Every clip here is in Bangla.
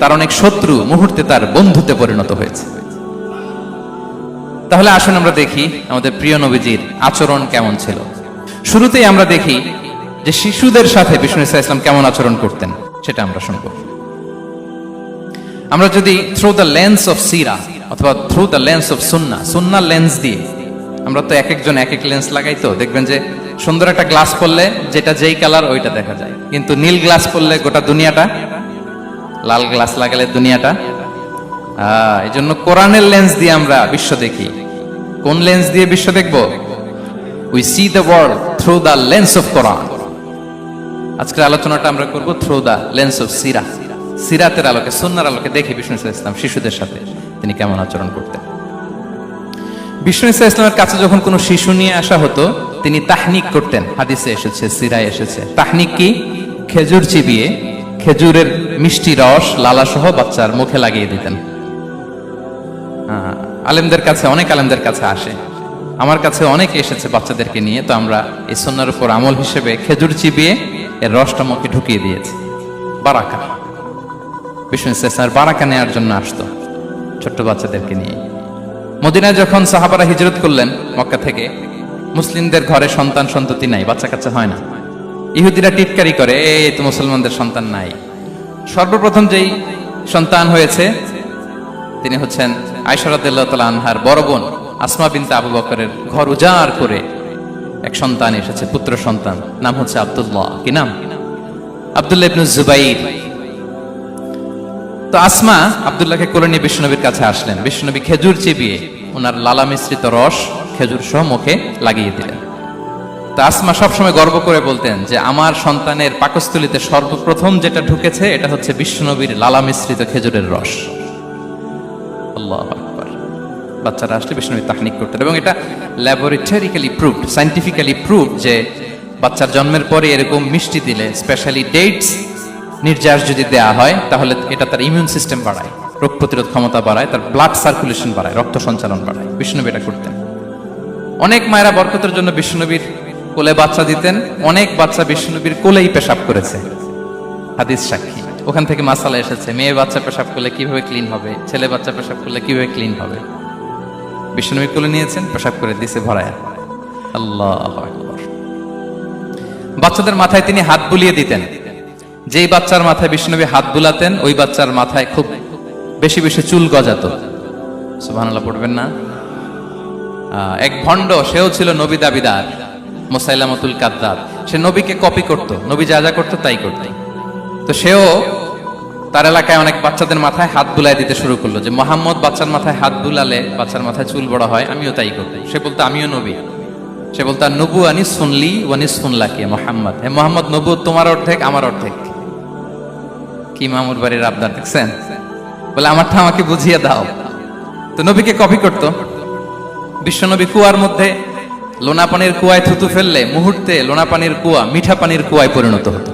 তার অনেক শত্রু মুহূর্তে তার বন্ধুতে পরিণত হয়েছে। তাহলে আসুন আমরা দেখি আমাদের প্রিয় নবীজির আচরণ কেমন ছিল। শুরুতেই আমরা দেখি যে শিশুদের সাথে বিষ্ণু ইসা ইসলাম কেমন আচরণ করতেন, সেটা আমরা শুনব। আমরা যদি থ্রু দ্য লেন্স অফ সিরা অথবা থ্রু দ্য লেন্স অফ সুন্না সুন্নার লেন্স দিয়ে, আমরা তো এক একজন এক এক লেন্স লাগাই তো, দেখবেন যে সুন্দর একটা গ্লাস পরলে যেটা যেই কালার ওইটা দেখা যায়। কিন্তু নীল গ্লাস পরলে গোটা দুনিয়াটা লাল গ্লাস লাগালে দুনিয়াটা? এই জন্য কোরআনের লেন্স দিয়ে আমরা বিশ্ব দেখি। কোন লেন্স দিয়ে বিশ্ব দেখব? We see the world through the lens of Quran আজকের আলোচনাটা আমরা করব থ্রু দ্য লেন্স অফ সিরা সিরাতের আলোকে, সুন্নার আলোকে দেখি বিষ্ণু ইসা ইসলাম শিশুদের সাথে, তিনি কেমন আচরণ করতেন। বিষ্ণু ইসা ইসলামের কাছে যখন কোনো শিশু নিয়ে আসা হতো, তিনি তাহনিক করতেন। হাদিসে এসেছে, সিরায় এসেছে। তাহনিক কি? খেজুর চিবিয়ে খেজুরের মিষ্টি রস লালা সহ বাচ্চার মুখে লাগিয়ে দিতেন। আলেমদের কাছে, অনেক আলেমদের কাছে আসে। আমার কাছে অনেক এসেছে বাচ্চাদেরকে নিয়ে, তো আমরা এই সন্ন্যার উপর আমল হিসেবে খেজুর চিবিয়ে এর রসটা মুখে ঢুকিয়ে দিয়েছি। বারাকা। বিষ্ণু ইসলামের বারাকা নেওয়ার জন্য আসতো, ছোট্ট বাচ্চাদেরকে নিয়ে। মদিনায় যখন সাহাবারা হিজরত করলেন, মক্কা থেকে, মুসলিমদের ঘরে সন্তান সন্ততি নাই, বাচ্চা কাচ্চা হয় না। ইহুদিরা টিটকারি করে, এই তো মুসলমানদের সন্তান নাই। সর্বপ্রথম যেই সন্তান হয়েছে, তিনি হচ্ছেন আয়সরাদ্দাল্লাহ তালা আনহার বড় বোন আসমা বিনতে আবু বকরের ঘর উজাড় করে এক সন্তান এসেছে, পুত্র সন্তান, নাম হচ্ছে আব্দুল্লাহ। কি নাম? আব্দুল্লাহ ইবনু জুবাইর। তো আসমা আবদুল্লাহকে কোলে নিয়ে বিষ্ণুনবীর কাছে আসলেন। বিষ্ণুনবী খেজুর চিবিয়ে ওনার লালা মিশ্রিত রস খেজুর সহ মুখে লাগিয়ে দিলেন। তো আসমা সবসময় গর্ব করে বলতেন যে আমার সন্তানের পাকস্থলিতে সর্বপ্রথম যেটা ঢুকেছে, এটা হচ্ছে বিষ্ণুনবীর লালা মিশ্রিত খেজুরের রস। আল্লাহ বাচ্চারা আসলে বিষ্ণুনবী তাহনিক করতেন এবং এটা ল্যাবরেটরিক্যালি প্রুভড সাইন্টিফিক্যালি প্রুভড যে বাচ্চার জন্মের পরে এরকম মিষ্টি দিলে স্পেশালি ডেটস নির্যাস যদি দেয়া হয়, তাহলে এটা তার ইমিউন সিস্টেম বাড়ায়, রোগ প্রতিরোধ ক্ষমতা বাড়ায়, তার ব্লাড সার্কুলেশন বাড়ায়, রক্ত সঞ্চালন বাড়ায়। বিষ্ণুনবী এটা করতেন। অনেক মায়েরা বরকতের জন্য বিষ্ণুনবীর কোলে বাচ্চা দিতেন, অনেক বাচ্চা বিষ্ণুনবীর কোলেই পেশাব করেছে। হাদিস সাক্ষী। ওখান থেকে মাসালা এসেছে মেয়ে বাচ্চা পেশাব করলে কীভাবে ক্লিন হবে? ছেলে বাচ্চা পেশাব করলে কীভাবে ক্লিন হবে? বিষ্ণুনবী কোলে নিয়েছেন, পেশাব করে দিছে ভরায়। আল্লাহ বাচ্চাদের মাথায় তিনি হাত বুলিয়ে দিতেন। যেই বাচ্চার মাথায় বিষ্ণুনবী হাত বুলাতেন, ওই বাচ্চার মাথায় খুব বেশি বেশি চুল গজাত। সুবহানাল্লাহ, পড়বেন না? এক ভণ্ড, সেও ছিল নবী দাবিদার। মোসাইলামতুল কাদ্দাব। সে নবীকে কপি করত। নবী যা যা করতো তাই করত। তো সেও তার এলাকায় অনেক বাচ্চাদের মাথায় হাত বুলাই দিতে শুরু করল যে, মোহাম্মদ বাচ্চার মাথায় হাত বুলালে বাচ্চার মাথায় চুল বড় হয়, আমিও তাই করব। সে বলতো, আমিও নবী। সে বলতো নবু আনি শুনলি ওয়ানি শুনলা কে মোহাম্মদ। হে মোহাম্মদ নবু তোমার অর্ধেক, আমার অর্ধেক। কি মামুর বাড়ির আবদার দেখছেন? বলে, আমারটা আমাকে বুঝিয়ে দাও। তো নবীকে কপি করতো। বিশ্বনবী কুয়ার মধ্যে লোনা পানির কুয়ায় থুতু ফেললে মুহূর্তে লোনা পানির কুয়া মিঠা পানির কুয়ায় পরিণত হতো।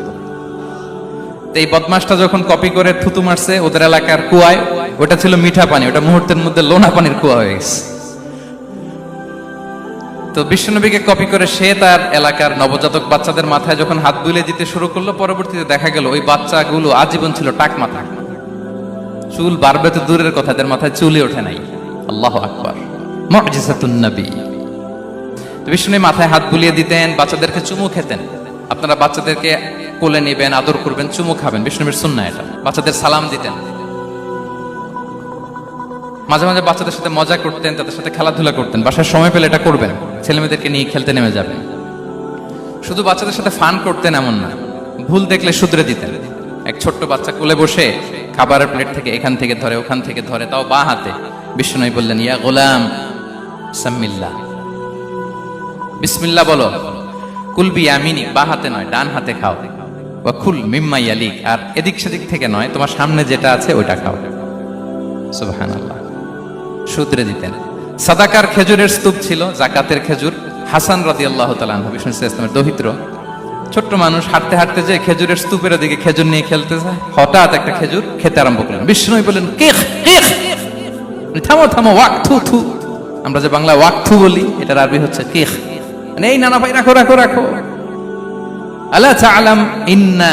এই বদমাসটা যখন কপি করে থুতু মারছে ওদের এলাকার কুয়ায়, ওটা ছিল মিঠা পানি, ওটা মুহূর্তের মধ্যে লোনা পানির কুয়া হয়ে গেছে। তো বিশ্বনবীকে কপি করে সে তার এলাকার নবজাতক বাচ্চাদের মাথায় যখন হাত বুলে দিতে শুরু করল, পরবর্তীতে দেখা গেল ওই বাচ্চাগুলো আজীবন ছিল টাক মাথা চুল বাড়বে তো দূরের কথা, এদের মাথায় চুলই ওঠে নাই। আল্লাহ আকবার। মুজিজাতুন নবী। তো বিষ্ণু মাথায় হাত বুলিয়ে দিতেন, বাচ্চাদেরকে চুমু খেতেন। আপনারা বাচ্চাদেরকে কোলে নেবেন, আদর করবেন, চুমু খাবেন। বিষ্ণুবীর সুন্না এটা। বাচ্চাদের সালাম দিতেন। মাঝে মাঝে বাচ্চাদের সাথে মজা করতেন, তাদের সাথে খেলাধুলা করতেন। বাসায় সময় পেলে এটা করবেন। ছেলে মেয়েদেরকে নিয়ে খেলতে নেমে যাবেন। শুধু বাচ্চাদের সাথে ফান করতেন এমন না, ভুল দেখলে শুধরে দিতেন। এক ছোট্ট বাচ্চা কোলে বসে খাবারের প্লেট থেকে এখান থেকে ধরে, ওখান থেকে ধরে, তাও বা হাতে। বিষ্ণুই বললেন, ইয়া গোলাম সাম্মিল্লা। বিসমিল্লা বলো। কুলবি আমিনি, বা হাতে নয়, ডান হাতে খাও। বা খুল মিম্মা ইয়ালিক, আর এদিক সেদিক থেকে নয়, তোমার সামনে যেটা আছে ওইটা খাও। সূত্রে দিতেন। সাদাকার খেজুরের স্তূপ ছিল, জাকাতের খেজুর। হাসান রাদি আল্লাহ তালান বিষ্ণু ইসলামের দহিত্র। ছোট্ট মানুষ হাঁটতে হাঁটতে যে খেজুরের স্তূপের দিকে খেজুর নিয়ে খেলতে যায়, হঠাৎ একটা খেজুর খেতে আরম্ভ করলেন। বিষ্ণু বললেন থামো থামো ওয়াক থু। থু আমরা যে বাংলা ওয়াক থু বলি, এটার আরবি হচ্ছে কেখ এই নানা ভাই, রাখো রাখো রাখো। আল্লাহ তাআলাম ইন্না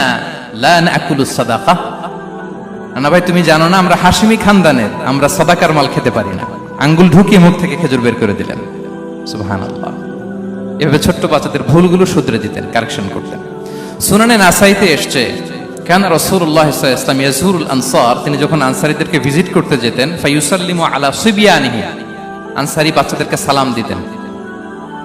খানদানের, আমরা সদাকার মাল খেতে পারি না। আঙ্গুল ঢুকিয়ে মুখ থেকে খেজুর বের করে দিলেন। এভাবে ছোট্ট বাচ্চাদের ভুলগুলো শুধরে দিতেন, কারেকশন করতেন। সুনানে নাসাইতে এসছে, কেন আনসার? তিনি যখন আনসারিদেরকে ভিজিট করতে যেতেন ফাইউসাল্লিমু আলা আনসারি বাচ্চাদেরকে সালাম দিতেন।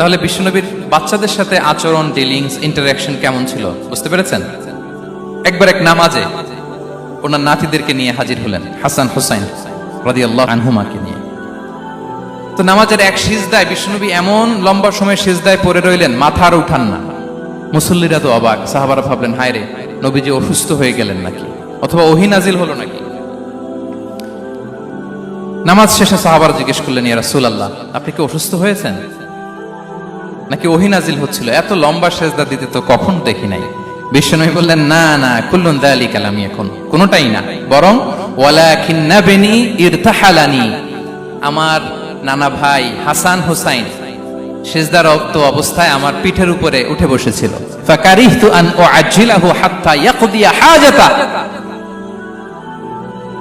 তাহলে বিশ্বনবীর বাচ্চাদের সাথে আচরণ ডিলিংস ইন্টারাকশন কেমন ছিল? বুঝতে পেরেছেন? একবার এক নামাজে ওনার নাতিদেরকে নিয়ে হাজির হলেন, হাসান হুসাইন রাদিয়াল্লাহু আনহুমাকে নিয়ে। তো নামাজের এক সিজদায় বিষ্ণুনবী এমন লম্বা সময় সিজদায় পড়ে রইলেন, মাথা আর উঠান না। মুসল্লিরা তো অবাক, সাহাবারা ভাবলেন, হায় রে, নবীজি অসুস্থ হয়ে গেলেন নাকি? অথবা ওহি নাজিল হলো নাকি? নামাজ শেষে সাহাবার জিজ্ঞেস করলেন, ইয়া রাসূল আল্লাহ আপনি কি অসুস্থ হয়েছেন? নাকি ওহি নাজিল হচ্ছিল? এত লম্বা সেজদা দিতে তো কখন দেখি নাই। বিশ্বনবী বললেন, না না, কুল্লুন দালি কালামি এখন কোনোটাই না। বরং ওয়ালাকিন নাবেনি ইরতাহালানি। আমার নানা ভাই হাসান হুসাইন সেজদার রক্ত অবস্থায় আমার পিঠের উপরে উঠে বসেছিল। ফাকারিহতু আন উআজ্জিলাহু হাত্তা ইয়াকদিয়া হাজাতা।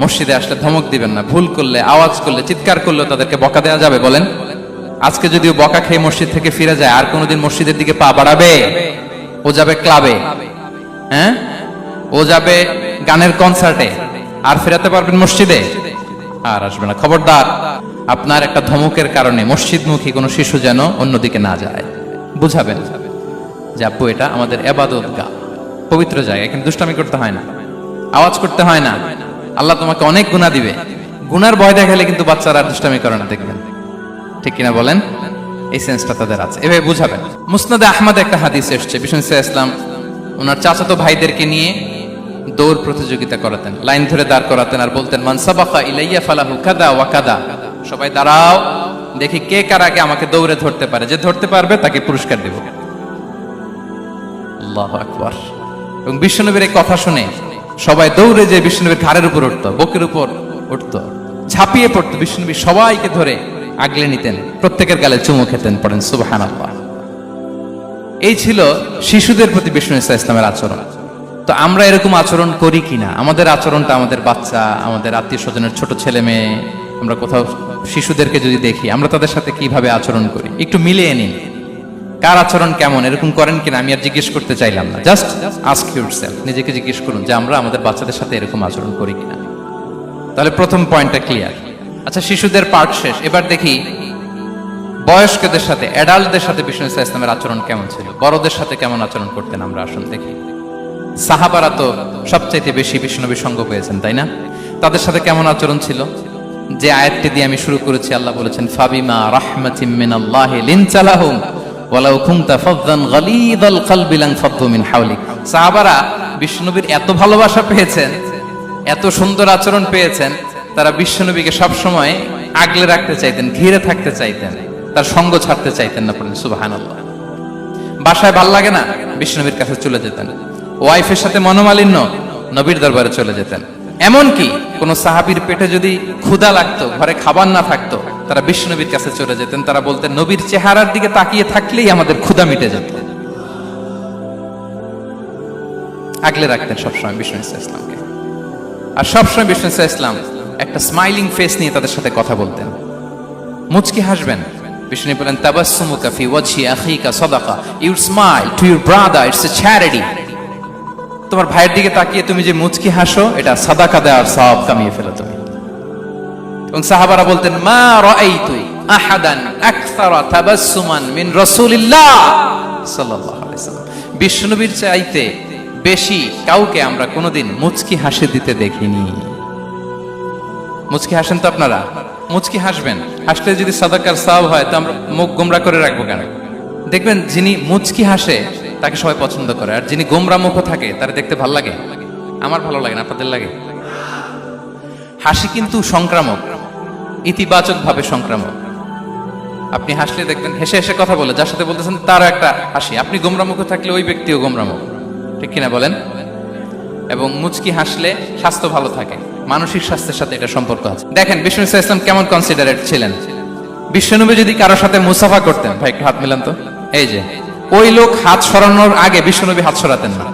মসজিদে আসলে ধমক দিবেন না, ভুল করলে, আওয়াজ করলে, চিৎকার করলেও তাদেরকে বকা দেওয়া যাবে, বলেন। আজকে যদিও বকা খেয়ে মসজিদ থেকে ফিরে যায়, আর কোনোদিন মসজিদের দিকে পা বাড়াবে? ও যাবে ক্লাবে। হ্যাঁ? ও যাবে গানের কনসার্টে আর ফেরাতে পারবেন মসজিদে? আর আসবে না। খবরদার, আপনার একটা ধমকের কারণে মসজিদমুখী কোনো শিশু যেন অন্যদিকে না যায়। বুঝাবেন যে আব্বু এটা আমাদের এবাদত গা পবিত্র জায়গা, এখানে দুষ্টামি করতে হয় না। আওয়াজ করতে হয় না। আল্লাহ তোমাকে অনেক গুণা দিবে। গুনার ভয় দেখালে কিন্তু বাচ্চারা দুষ্টামি করে না, দেখবেন। ঠিক কিনা বলেন? এই সেন্সটা তাদের আছে। এভাবে বুঝাবেন। মুসনাদে আহমদ একটা হাদিস এসছে। বিষ্ণু ইসলাম ওনার চাচাতো ভাইদেরকে নিয়ে দৌড় প্রতিযোগিতা করাতেন। লাইন ধরে দাঁড় করাতেন আর বলতেন মানসাবাকা ইলাইয়া ফালাহু কাদা ওয়া কাদা সবাই, দাঁড়াও, দেখি কে কার আগে আমাকে দৌড়ে ধরতে পারে। যে ধরতে পারবে তাকে পুরস্কার দেব। আল্লাহ আকবার। এবং বিষ্ণুনবীর এই কথা শুনে সবাই দৌড়ে যে বিষ্ণুনবীর ঘাড়ের উপর উঠতো, বুকের উপর উঠতো, ঝাঁপিয়ে পড়তো। বিষ্ণুনবী সবাইকে ধরে আগলে নিতেন, প্রত্যেকের গালে চুমু খেতেন, পড়েন সুবাহান এই ছিল শিশুদের প্রতি বিষ্ণু ইসা ইসলামের আচরণ। তো আমরা এরকম আচরণ করি কিনা আমাদের আচরণটা আমাদের বাচ্চা, আমাদের আত্মীয় স্বজনের ছোট ছেলে মেয়ে, আমরা কোথাও শিশুদেরকে যদি দেখি, আমরা তাদের সাথে কীভাবে আচরণ করি? একটু মিলিয়ে নিন। কার আচরণ কেমন, এরকম করেন কিনা আমি আর জিজ্ঞেস করতে চাইলাম না। জাস্ট আস্ক ইউর সেলফ নিজেকে জিজ্ঞেস করুন যে আমরা আমাদের বাচ্চাদের সাথে এরকম আচরণ করি কিনা। তাহলে প্রথম পয়েন্টটা ক্লিয়ার আচ্ছা শিশুদের পার্ট শেষ। এবার দেখি বয়স্কদের সাথে অ্যাডাল্টদের সাথে বিষ্ণু ইসা ইসলামের আচরণ কেমন ছিল? বড়দের সাথে কেমন আচরণ করতেন আমরা? আসুন দেখি। সাহাবারা তো সবচাইতে বেশি বিষ্ণুনবীর সঙ্গ পেয়েছেন, তাই না? তাদের সাথে কেমন আচরণ ছিল? যে আয়াতটি দিয়ে আমি শুরু করেছি, আল্লাহ বলেছেন, ফাবিমা রাহমাতিম মিনাল্লাহি লিনচালাহুম ওয়ালাউ কুনতা ফাদদান গালিদাল কলবি লান ফাদ্দু মিন হাওলিক। সাহাবারা বিষ্ণুনবীর এত ভালোবাসা পেয়েছেন, এত সুন্দর আচরণ পেয়েছেন, তারা বিশ্বনবীকে সবসময় আগলে রাখতে চাইতেন, ঘিরে থাকতে চাইতেন, তার সঙ্গ ছাড়তে চাইতেন না পড়েন সুবাহান বাসায় ভালো লাগে না বিষ্ণনবীর কাছে চলে যেতেন। ওয়াইফের সাথে মনোমালিন্য, নবীর দরবারে চলে যেতেন। এমনকি কোন সাহাবির পেটে যদি ক্ষুধা লাগতো, ঘরে খাবার না থাকতো তারা বিষ্ণনবীর কাছে চলে যেতেন, তারা বলতেন, নবীর চেহারার দিকে তাকিয়ে থাকলেই আমাদের ক্ষুধা মিটে যেত। আগলে রাখতেন সবসময় বিষ্ণু ইসা ইসলামকে। আর সবসময় বিষ্ণু ইসা ইসলাম একটা স্মাইলিং ফেস নিয়ে তাদের সাথে কথা বলতেন। মুচকি হাসবেন। বিষ্ণু বলেন, তাবাসসুমুকা ফি ওয়াজহি আখিকা সাদাকা, you smile to your brother it's a charity তোমার ভাইয়ের দিকে তাকিয়ে তুমি যে মুচকি হাসো, এটা সাদাকা দেওয়ার সব কামিয়ে ফেলো তুমি। এবং সাহাবারা বলতেন, মা রাআইতু আহাদান মিন বিষ্ণুবীর চাইতে বেশি কাউকে আমরা কোনোদিন মুচকি হাসি দিতে দেখিনি। মুচকি হাসেন তো আপনারা? মুচকি হাসবেন। হাসলে যদি সাদাকার সাব হয়, তো আমরা মুখ গোমরা করে রাখব কেন? দেখবেন যিনি মুচকি হাসে, তাকে সবাই পছন্দ করে। আর যিনি গোমরা মুখ থাকে, তার দেখতে ভালো লাগে? আমার ভালো লাগে না, আপনাদের লাগে? হাসি কিন্তু সংক্রামক। ইতিবাচক ভাবে সংক্রামক। আপনি হাসলে দেখবেন, হেসে হেসে কথা বলে, যার সাথে বলতেছেন তারও একটা হাসি। আপনি গোমরা মুখ থাকলে ওই ব্যক্তিও গোমরা মুখ ঠিক কিনা বলেন? এবং মুচকি হাসলে স্বাস্থ্য ভালো থাকে। মানসিক স্বাস্থ্যের সাথে এটা সম্পর্ক আছে। দেখেন, বিষ্ণু ইসা ইসলাম কেমন কনসিডারেট ছিলেন? বিশ্বনবী যদি কারোর সাথে মুসাফা করতেন, ভাই, একটু হাত মিলান তো। এই যে, ওই লোক হাত সরানোর আগে বিশ্বনবী হাত সরাতেন না।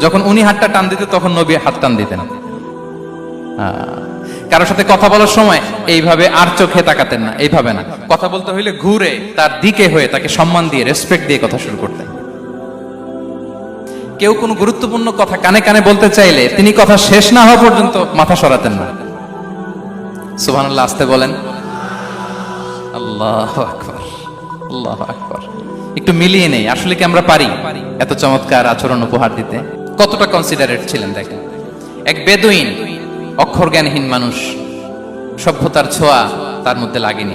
যখন উনি হাতটা টান দিতেন, তখন নবী হাত টান দিতেন। কারোর সাথে কথা বলার সময় এইভাবে আর চোখে তাকাতেন না, এইভাবে না। কথা বলতে হইলে ঘুরে তার দিকে হয়ে তাকে সম্মান দিয়ে রেসপেক্ট দিয়ে কথা শুরু করতেন। কেউ কোনো গুরুত্বপূর্ণ কথা কানে কানে বলতে চাইলে তিনি কথা শেষ না হওয়া পর্যন্ত মাথা সরাতেন না। সুবহানাল্লাহ, আসতে বলেন। আল্লাহ আকবার আল্লাহ আকবার। একটু মিলিয়ে নেই, আসলে কি আমরা পারি এত চমৎকার আচরণ উপহার দিতে? কতটা কনসিডারেট ছিলেন দেখেন। এক বেদুইন অক্ষর জ্ঞানহীন মানুষ। সভ্যতার ছোঁয়া তার মধ্যে লাগেনি।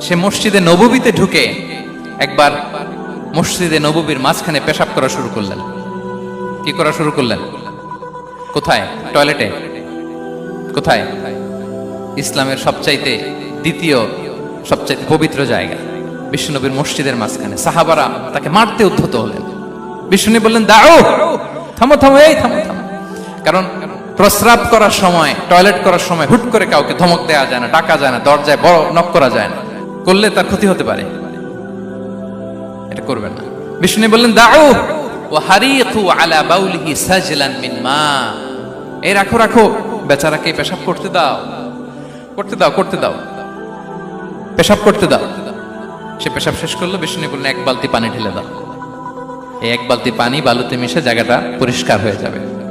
সে মসজিদে নববীতে ঢুকে একবার মসজিদে নববীর মাঝখানে পেশাব করা শুরু করলেন। কি করা শুরু করলেন? কোথায়? টয়লেটে? কোথায়? ইসলামের সবচাইতে দ্বিতীয়, সবচাইতে পবিত্র জায়গা বিষ্ণুনবীর মসজিদের মাঝখানে। সাহাবারা তাকে মারতে উদ্ধত হলেন। বিষ্ণু বললেন দাও থামো থামো, এই, থামো থামো। কারণ প্রস্রাব করার সময়, টয়লেট করার সময় হুট করে কাউকে ধমক দেওয়া যায় না, ডাকা যায় না, দরজায় বড় নক করা যায় না। করলে তার ক্ষতি হতে পারে। এটা করবেন না। বিষ্ণু বললেন দাও ও হারিকু আলা বাউলিহি সাজলান মিন মা। এই রাখো রাখো। বেচারাকে পেশাব করতে দাও। করতে দাও করতে দাও। পেশাব করতে দাও। সে পেশাব শেষ করল, বিষ্ণু বললেন, এক বালতি পানি ঢেলে দাও। এই এক বালতি পানি বালুতে মিশে জায়গাটা পরিষ্কার হয়ে যাবে।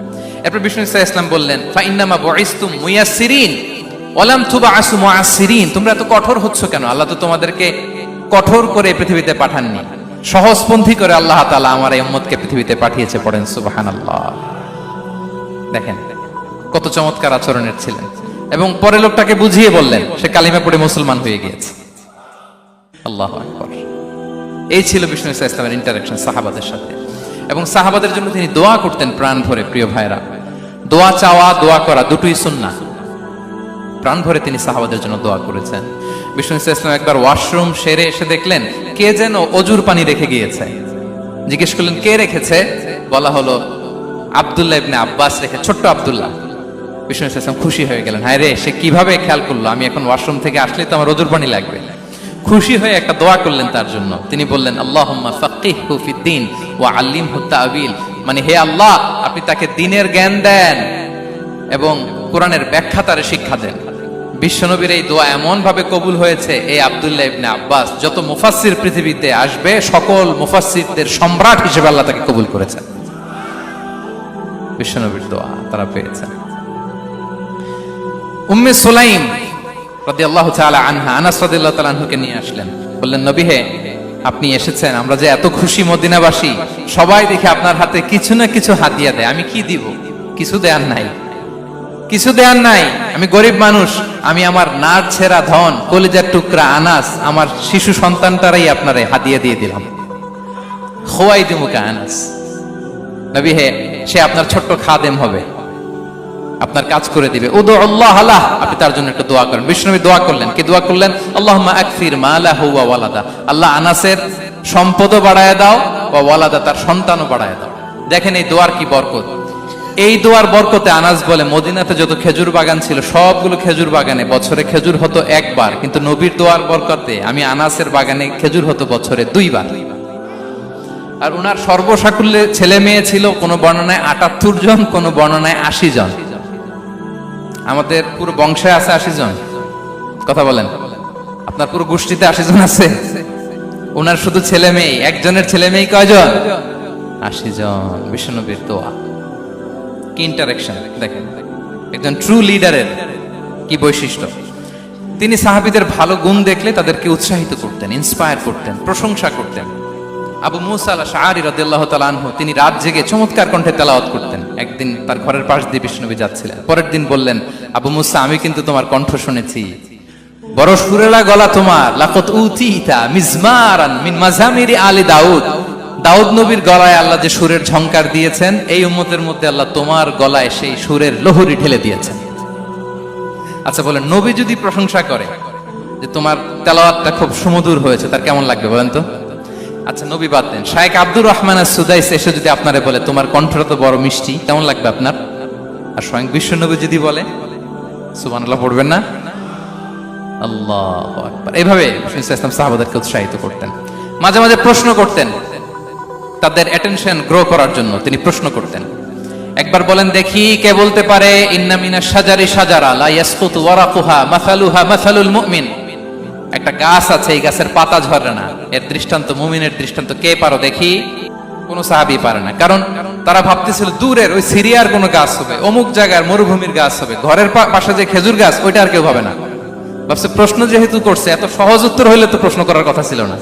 এরপর বিষ্ণু ইসা ইসলাম বললেন, ফাইন্নামা বয়স্তুম মুয়াসিরিন ওলাম থুবা আসু মুআসিরিন তোমরা এত কঠোর হচ্ছ কেন? আল্লাহ তো তোমাদেরকে কঠোর করে পৃথিবীতে পাঠাননি। সহজপন্থী করে আল্লাহ তাআলা আমার এই উম্মতকে পৃথিবীতে পাঠিয়েছে পড়েন, সুবহানাল্লাহ। দেখেন, কত চমৎকার আচরণের ছিলেন। এবং পরে লোকটাকে বুঝিয়ে বললেন, সে কালিমা পড়ে মুসলমান হয়ে গিয়েছে। আল্লাহ আকবর। এই ছিল বিষ্ণু ইসা ইসলামের ইন্টারাকশন সাহাবাদের সাথে। এবং সাহাবাদের জন্য তিনি দোয়া করতেন প্রাণ ভরে, প্রিয় ভাইরা দোয়া চাওয়া, দোয়া করা দুটোই সুন্না প্রাণ ভরে তিনি সাহাবাদের জন্য দোয়া করেছেন। বিষ্ণু ইসলাম একবার ওয়াশরুম সেরে এসে দেখলেন, কে যেন অজুর পানি রেখে গিয়েছে। জিজ্ঞেস করলেন, কে রেখেছে? বলা হলো, আব্দুল্লাহ ইবনে আব্বাস রেখে, ছোট্ট আব্দুল্লাহ। বিষ্ণু ইসলাম খুশি হয়ে গেলেন, হায় রে, সে কীভাবে খেয়াল করল? আমি এখন ওয়াশরুম থেকে আসলে তো আমার অজুর পানি লাগবে। খুশি হয়ে একটা দোয়া করলেন তার জন্য। তিনি বললেন, আল্লাহুম্মা ফাক্কিহহু ও ওয়া আল্লিমহু তাআবিল মানে হে আল্লাহ, আপনি তাকে দিনের জ্ঞান দেন এবং কোরআনের ব্যাখ্যা তারে শিক্ষা দেন। বিশ্বনবীর এই দোয়া এমন ভাবে কবুল হয়েছে এই আব্দুল্লাহ ইবনে আব্বাস, যত মুফাসসির পৃথিবীতে আসবে, সকল মুফাসসিরদের সম্রাট হিসেবে আল্লাহ তাকে কবুল করেছেন। বিশ্বনবীর দোয়া তারা পেয়েছেন। উম্মে সুলাইম রাদিয়াল্লাহু তাআলা আনহা, আনাস রাদিয়াল্লাহু তাআলা আনহুকে নিয়ে আসলেন। বললেন, নবী হে আপনি এসেছেন, আমরা যে এত খুশি মদিনাবাসী, সবাই দেখে আপনার হাতে কিছু না কিছু হাতিয়া দেয়। আমি কি দিব? কিছু দেয়ার নাই। কিছু দেয়ার নাই। আমি গরিব মানুষ, আমি আমার নার ছেঁড়া ধন, কলিজার টুকরা আনাস, আমার শিশু সন্তানটারাই আপনারে হাতিয়ে দিয়ে দিলাম। খোয়াই দিমুকা আনাস। নবী হে, সে আপনার ছোট্ট খাদেম হবে। আপনার কাজ করে দিবে। উদু আল্লাহ আল্লাহ আপনি তার জন্য একটু দোয়া করেন। বিষ্ণুবী দোয়া করলেন। কি দোয়া করলেন? আল্লাহ আকফির মালা হুয়া ওয়ালাদা। আল্লাহ আনাসের সম্পদও বাড়ায় দাও বা ওয়ালাদা তার সন্তানও বাড়ায় দাও। দেখেন এই দোয়ার কি বরকত। এই দোয়ার বরকতে আনাস বলে, মদিনাতে যত খেজুর বাগান ছিল, সবগুলো খেজুর বাগানে বছরে খেজুর হতো একবার। কিন্তু নবীর দোয়ার বরকতে আমি আনাসের বাগানে খেজুর হতো বছরে দুইবার। আর উনার সর্বসাকুল্যে ছেলে মেয়ে ছিল, কোনো বর্ণনায় আটাত্তর জন, কোনো বর্ণনায় আশি জন। আমাদের পুরো বংশে আছে আশি জন। কথা বলেন। আপনার পুরো গোষ্ঠীতে আশি জন আছে। ওনার শুধু ছেলে মেয়ে, একজনের ছেলে মেয়ে কয়জন? আশি জন বিষ্ণুবীর দোয়া। কি ইন্টারাকশন দেখেন, একজন ট্রু লিডারের কি বৈশিষ্ট্য? তিনি সাহাবিদের ভালো গুণ দেখলে তাদেরকে উৎসাহিত করতেন ইন্সপায়ার করতেন, প্রশংসা করতেন। আবু মুসা আল্লাহ শাহরি রাদিয়াল্লাহু তাআলা আনহু, তিনি রাত জেগে চমৎকার কণ্ঠে তেলাওয়াত করতেন। একদিন তার ঘরের পাশ দিয়ে বিষ্ণুবী যাচ্ছিলেন। পরের দিন বললেন, আবু মুসা, আমি কিন্তু তোমার কণ্ঠ শুনেছি। বড় সুরেলা গলা তোমার। লাকত উতিতা মিজমারান মিন মাজামিরি আলী দাউদ। দাউদ নবীর গলায় আল্লাহ যে সুরের ঝংকার দিয়েছেন, এই উম্মতের মধ্যে আল্লাহ তোমার গলায় সেই সুরের লহরি ঢেলে দিয়েছেন। আচ্ছা বলেন, নবী যদি প্রশংসা করে যে তোমার তেলাওয়াতটা খুব সুমধুর হয়েছে, তার কেমন লাগবে বলেন তো? আচ্ছা নবী বাদ দেন। শায়েক আব্দুর রহমান সুদাইস এসে যদি আপনারে বলে, তোমার কণ্ঠটা তো বড় মিষ্টি, কেমন লাগবে আপনার? আর স্বয়ং বিশ্ব নবী যদি বলে, সুবহানাল্লাহ, পড়বেন না? আল্লাহ এইভাবে ইসলাম সাহাবাদেরকে উৎসাহিত করতেন। মাঝে মাঝে প্রশ্ন করতেন। তাদের অ্যাটেনশন গ্রো করার জন্য তিনি প্রশ্ন করতেন। একবার বলেন, দেখি কে বলতে পারে, ইন্না মিনা সাজারি সাজারা লা ইয়াসকুতু ওয়ারাকুহা মাসালুহা মাসালুল মুমিন। একটা গাছ আছে, এই গাছের পাতা ঝরে না। এর দৃষ্টান্ত মুমিনের দৃষ্টান্ত, কে পারো দেখি? কোন সাহাবি পারে না। কারণ তারা ভাবতেছিল, দূরের ওই সিরিয়ার কোনো গাছ হবে, অমুক জায়গার মরুভূমির গাছ হবে, ঘরের পাশে যে খেজুর গাছ, ওইটা আর কেউ হবে না। ভাবছে, প্রশ্ন যেহেতু করছে, এত সহজ উত্তর হইলে তো প্রশ্ন করার কথা ছিল না।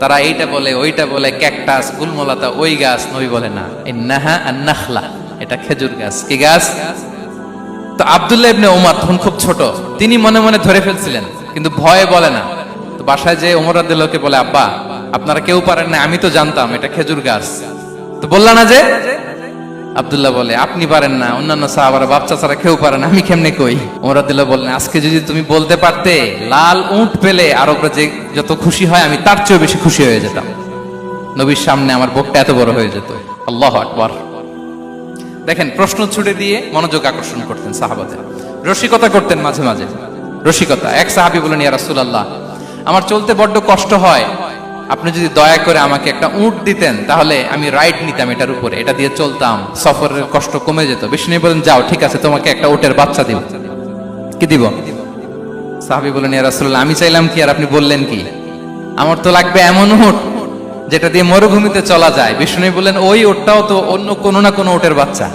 তারা এইটা বলে, ওইটা বলে, ক্যাকটাস, গুলমলাতা, ওই গাছ নবী বলে না। এই নাহা আর আন্নাখলা, এটা খেজুর গাছ। কি গাছ? তো আব্দুল্লাহ ইবনে ওমর তখন খুব ছোট। তিনি মনে মনে ধরে ফেলছিলেন, কিন্তু ভয়ে বলে না। তো বাসায় যে ওমর আব্দুল্লাহকে বলে, আব্বা, আপনারা কেউ পারেন না আমি তো জানতাম, এটা খেজুর গাছ। তো বললা না যে, আব্দুল্লাহ বলে, আপনি পারেন না, অন্যান্য সাহাবারা বাচ্চা ছাড়া কেউ পারেন আমি কেমনে কই? ওমর আব্দুল্লাহ বললেন আজকে যদি তুমি বলতে পারতে, লাল উঁট পেলে আর আরবরা যে যত খুশি হয়, আমি তার চেয়েও বেশি খুশি হয়ে যেতাম। নবীর সামনে আমার বুকটা এত বড় হয়ে যেত। আল্লাহ আকবার। দেখেন, প্রশ্ন ছুড়ে দিয়ে মনোযোগ আকর্ষণ করতেন সাহাবাদের। রসিকতা করতেন মাঝে মাঝে। রসিকতা। এক সাহাবি বলেন ইয়া রাসূলুল্লাহ, আমার চলতে বড্ড কষ্ট হয়। আপনি যদি দয়া করে আমাকে একটা উট দিতেন, তাহলে আমি রাইড নিতাম এটার উপরে। এটা দিয়ে চলতাম। সফরের কষ্ট কমে যেত। বিষ্ণু বলেন, যাও, ঠিক আছে, তোমাকে একটা উটের বাচ্চা দিব। কি দিব? সাহাবি বলেন ইয়া রাসূলুল্লাহ, আমি চাইলাম কি আর আপনি বললেন কি? আমার তো লাগবে এমন উট। যেটা দিয়ে মরুভূমিতে চলা যায়। বিষ্ণু বললেন, ওই ওটটাও তো অন্য কোনো না কোনো ওটের বাচ্চা।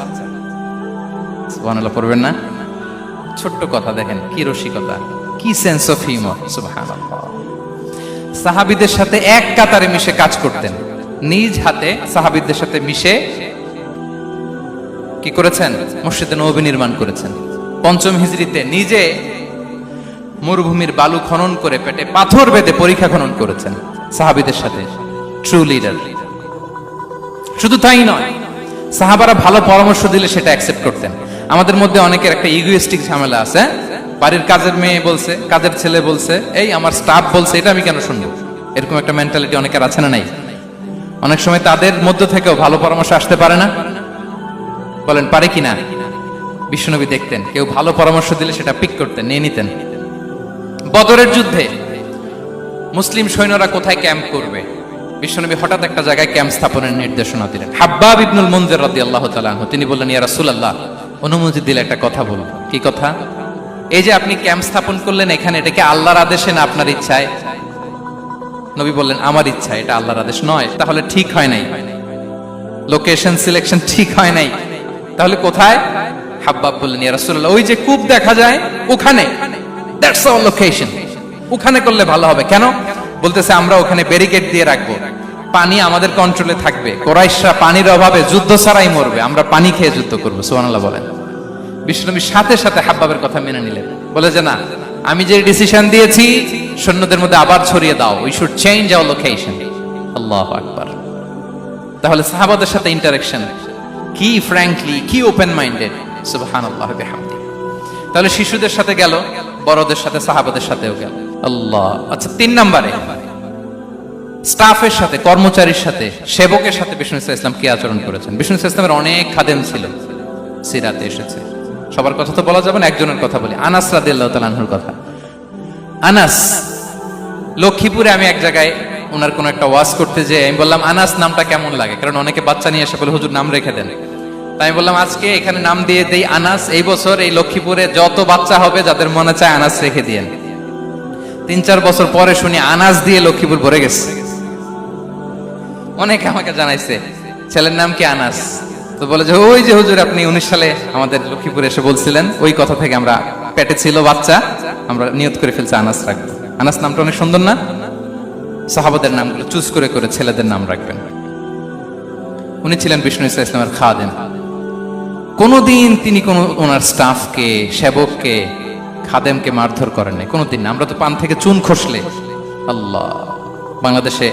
পড়বেন না? ছোট্ট কথা, দেখেন, কি রসিকতা, কি সেন্স অফ হিউমার সাহাবীদের সাথে এক কাতারে মিশে কাজ করতেন। নিজ হাতে সাহাবীদের সাথে মিশে কি করেছেন? মসজিদে নবী নির্মাণ করেছেন। পঞ্চম হিজরিতে নিজে মরুভূমির বালু খনন করে পেটে পাথর বেঁধে পরীক্ষা খনন করেছেন সাহাবীদের সাথে। ট্রু লিডার শুধু তাই নয়, সাহাবারা ভালো পরামর্শ দিলে সেটা অ্যাকসেপ্ট করতেন। আমাদের মধ্যে অনেকের একটা ইগোয়েস্টিক ঝামেলা আছে? বাড়ির কাজের মেয়ে বলছে, কাজের ছেলে বলছে, এই আমার স্টাফ বলছে, এটা আমি কেন শুনব? এরকম একটা মেন্টালিটি অনেকের আছে না নাই? অনেক সময় তাদের মধ্য থেকেও ভালো পরামর্শ আসতে পারে না। বলেন, পারে কিনা বিশ্বনবী দেখতেন, কেউ ভালো পরামর্শ দিলে সেটা পিক করতেন, নিয়ে নিতেন। বদরের যুদ্ধে মুসলিম সৈন্যরা কোথায় ক্যাম্প করবে? বিশ্বনবী হঠাৎ একটা জায়গায় ক্যাম্প স্থাপনের নির্দেশনা দিলেন। হাব্বাব ইবনুল মুনজির রাদিয়াল্লাহু তাআলা আনহু, তিনি বললেন, ইয়া রাসূলুল্লাহ, অনুমতি দিলে একটা কথা বলব। কি কথা? এই যে আপনি ক্যাম্প স্থাপন করলেন এখানে, এটা কি আল্লাহর আদেশে না আপনার ইচ্ছায়? নবী বললেন, আমার ইচ্ছা এটা আল্লাহর আদেশ নয়, তাহলে ঠিক হয় নাই। লোকেশন সিলেকশন ঠিক হয় নাই। তাহলে কোথায়? হাব্বাব বললেন, ইয়া রাসূলুল্লাহ, ওই যে কূপ দেখা যায়, ওখানে। দ্যাটস আওয়ার লোকেশন ওখানে করলে ভালো হবে। কেন? বলতেছে, আমরা ওখানে ব্যারিকেড দিয়ে রাখব। পানি আমাদের কন্ট্রোলে থাকবে। কোরাইশরা পানির অভাবে যুদ্ধ ছাড়াই মরবে। আমরা পানি খেয়ে যুদ্ধ করব। সুবহানাল্লাহ বলেন। বিষ্ণুনবী সাথে সাথে হাব্বাবের কথা মেনে নিলেন। বলে যে, না, আমি যে ডিসিশন দিয়েছি, সৈন্যদের মধ্যে আবার ছড়িয়ে দাও। We should change our location আল্লাহ আকবার। তাহলে সাহাবাদের সাথে ইন্টারাকশন কি ফ্র্যাঙ্কলি কি ওপেন মাইন্ডেড সুবহানাল্লাহ, বিহামদি। তাহলে শিশুদের সাথে গেল, বড়দের সাথে, সাহাবাদের সাথেও গেল। আল্লাহ। আচ্ছা তিন নম্বরে। স্টাফের সাথে, কর্মচারীর সাথে, সেবকের সাথে বিষ্ণু ইসলাম কি আচরণ করেছেন? বিষ্ণু ইসলাম ইসলামের অনেক খাদেম ছিল। সিরাতে এসেছে। সবার কথা তো বলা যাবে না, একজনের কথা বলি। আনাস রাদিয়াল্লাহু তাআলার কথা। আনাস, লক্ষ্মীপুরে আমি এক জায়গায় ওনার কোন একটা ওয়াজ করতে যে আমি বললাম, আনাস, নামটা কেমন লাগে? কারণ অনেকে বাচ্চা নিয়ে এসে বলে, হুজুর, নাম রেখে দেন। তাই বললাম, আজকে এখানে নাম দিয়ে দেই আনাস, এই বছর এই লক্ষ্মীপুরে যত বাচ্চা হবে, যাদের মনে চায় আনাস রেখে দিয়েন। তিন চার বছর পরে শুনি আনাস দিয়ে লক্ষ্মীপুর ভরে গেছে। অনেকে আমাকে জানাইছে, ছেলের নাম কি আনাস তো বলে যে, ওই যে হুজুর, আপনি উনিশ সালে আমাদের লক্ষ্মীপুরে এসে বলছিলেন, ওই কথা থেকে আমরা পেটে ছিল বাচ্চা, আমরা নিয়ত করে ফেলছি আনাস রাখব আনাস নামটা অনেক সুন্দর না? সাহাবাদের নামগুলো চুজ করে করে ছেলেদের নাম রাখবেন। উনি ছিলেন বিষ্ণু ইসা ইসলামের খাদেম। কোনোদিন তিনি কোনো ওনার স্টাফকে সেবককে খাদেমকে মারধর করেন নাই। কোনোদিন না। আমরা তো পান থেকে চুন খসলে। আল্লাহ। বাংলাদেশে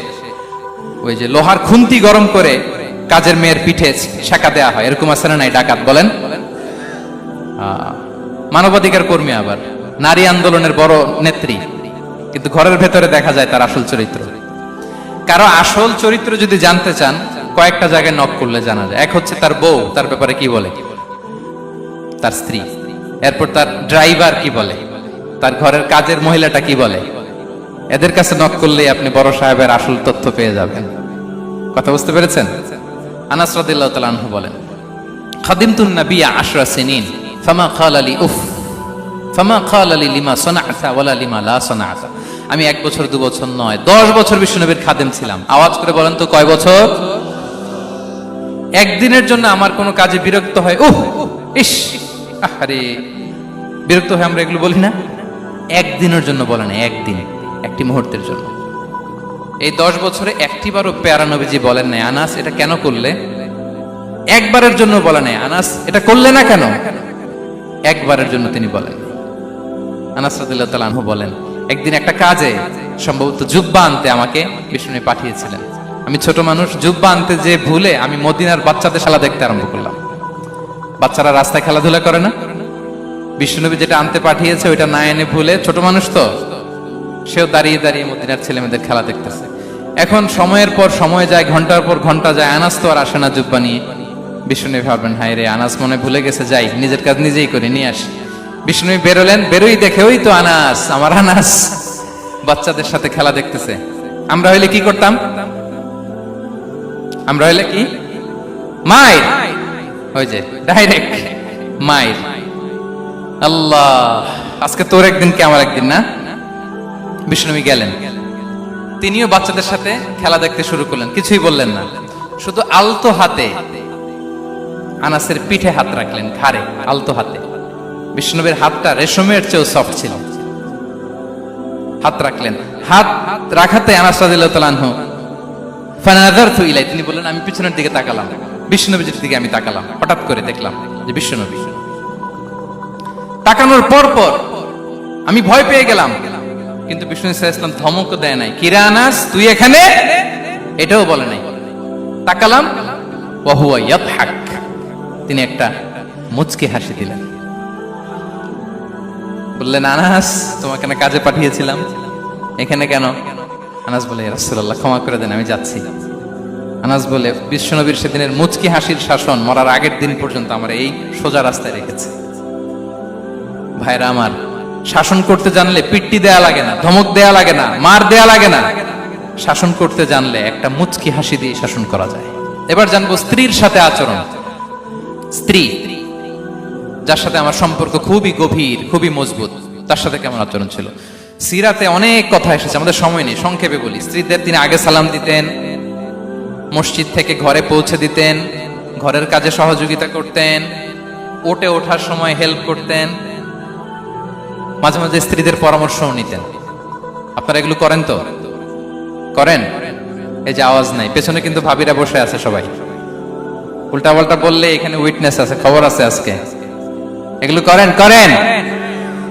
ওই যে লোহার খুন্তি গরম করে কাজের মেয়ের পিঠে শেখা দেয়া হয়। এরকম আছে নাই? ডাকাত বলেন। মানবাধিকার কর্মী আবার। নারী আন্দোলনের বড় নেত্রী। কিন্তু ঘরের ভেতরে দেখা যায় তার আসল চরিত্র। কারও আসল চরিত্র যদি জানতে চান, কয়েকটা জায়গায় নক করলে জানা যায়। এক হচ্ছে তার বউ, তার ব্যাপারে কি বলে? তার স্ত্রী। এরপর তার ড্রাইভার কি বলে? তার ঘরের কাজের মহিলাটা কি বলে? এদের কাছে নক করলে আপনি বড় সাহেবের আসল তথ্য পেয়ে যাবেন। কথা বুঝতে পেরেছেন? আনাস রাদিল্লাহ তালানহু বলেন, খাদিমতুন নবিয়া আশরা সিনিন, ফামা খাল আলী উফ, ফামা খাল আলী লিমা সোনাআতা ওয়ালা লিমা লা সোনাআতা। আমি এক বছর, দু বছর নয়, দশ বছর বিষ্ণুনবীর খাদেম ছিলাম। আওয়াজ করে বলেন তো কয় বছর? একদিনের জন্য আমার কোনো কাজে বিরক্ত হয়? উহ, ইস আরে, বিরক্ত হয়ে আমরা এগুলো বলি না? একদিনের জন্য বলে না, একদিন, একটি মুহূর্তের জন্য। এই দশ বছরে একটিবারও পেয়ারা নবীজি বলেন নাই, আনাস এটা কেন করলে? একবারের জন্য বলে নাই, আনাস এটা করলে না কেন? একবারের জন্য তিনি বলেন। আনাস রাদিল্লাহ তালানহু বলেন, একদিন একটা কাজে, সম্ভবত জুব্বা আনতে আমাকে বিষ্ণু পাঠিয়েছিলেন। আমি ছোট মানুষ, জুব্বা আনতে যে ভুলে আমি মদিনার বাচ্চাদের খেলা দেখতে আরম্ভ করলাম। বাচ্চারা রাস্তায় খেলাধুলা করে না? বিষ্ণুনবী যেটা আনতে পাঠিয়েছে, ওইটা না এনে ভুলে ছোট মানুষ তো, সেও দাঁড়িয়ে দাঁড়িয়ে মদিনার ছেলে মেয়েদের খেলা দেখতেছে। এখন সময়ের পর সময় যায়, ঘণ্টার পর ঘণ্টা যায়, আনাস তো আর আসে না জুব্বা নিয়ে। বিষ্ণু ভাববেন হাই রে, আনাস মনে ভুলে গেছে, যাই, নিজের কাজ নিজেই করি, নিয়ে আসি। বিষ্ণু বেরোলেন, বেরোই দেখে, ওই তো আনাস, আমার আনাস। বাচ্চাদের সাথে খেলা দেখতেছে। আমরা হইলে কি করতাম? আমরা হইলে কি? মায়ের। ওই যে ডাইরেক্ট মায়ের। আল্লাহ, আজকে তোর একদিন, কে আমার একদিন না? বিষ্ণুবী গেলেন। তিনিও বাচ্চাদের সাথে খেলা দেখতে শুরু করলেন, কিছুই বললেন না। শুধু আলতো হাতে আনাসের পিঠে হাত রাখলেন, ঘাড়ে, আলতো হাতে। বিষ্ণুবীর হাতটা রেশমের চেয়েও সফট ছিল। হাত রাখলেন। হাত রাখাতে আনাস রাদিল্লাহু তাআলাহু ফানাযারতু ইলাই তিনি বললেন, আমি পিছনের দিকে তাকালাম। বিষ্ণুনবীর দিকে আমি তাকালাম, হঠাৎ করে দেখলাম যে বিষ্ণুনবী। তাকানোর পর পর আমি ভয় পেয়ে গেলাম, কিন্তু বিষ্ণু ইসলাম ধমক দেয় নাই। কিরা আনাস, তুই এখানে? এটাও বলে নাই। তাকালাম তিনি একটা মুচকি হাসি দিলেন। বললেন, আনাস, তোমাকে না কাজে পাঠিয়েছিলাম। এখানে কেন? আনাস বলে রাসূলুল্লাহ, ক্ষমা করে দেন, আমি যাচ্ছি। আনাস বলে, বিশ্বনবীর সেদিনের মুচকি হাসির শাসন মরার আগের দিন পর্যন্ত আমার এই সোজা রাস্তায় রেখেছে। ভাইরা আমার, শাসন করতে জানলে পিট্টি দেয়া লাগে না, ধমক দেয়া লাগে না, মার দেয়া লাগে না। শাসন করতে জানলে একটা মুচকি হাসি দিয়ে শাসন করা যায়। এবার জানব স্ত্রীর সাথে আচরণ। স্ত্রী, যার সাথে আমার সম্পর্ক খুবই গভীর, খুবই মজবুত, তার সাথে কেমন আচরণ ছিল? সিরাতে অনেক কথা এসেছে, আমাদের সময় নেই, সংক্ষেপে বলি। স্ত্রীদের তিনি আগে সালাম দিতেন মসজিদ থেকে ঘরে পৌঁছে দিতেন, ঘরের কাজে সহযোগিতা করতেন ওটে ওঠার সময় হেল্প করতেন, মাঝে মাঝে স্ত্রীদের পরামর্শও নিতেন। আপনারা এগুলো করেন তো? করেন? এই যে আওয়াজ নাই, পেছনে কিন্তু ভাবিরা বসে আছে সবাই। উল্টা পাল্টা বললে এখানে উইটনেস আছে, খবর আছে আজকে। এগুলো করেন করেন!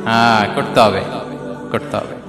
হ্যাঁ করতে হবে করতে হবে।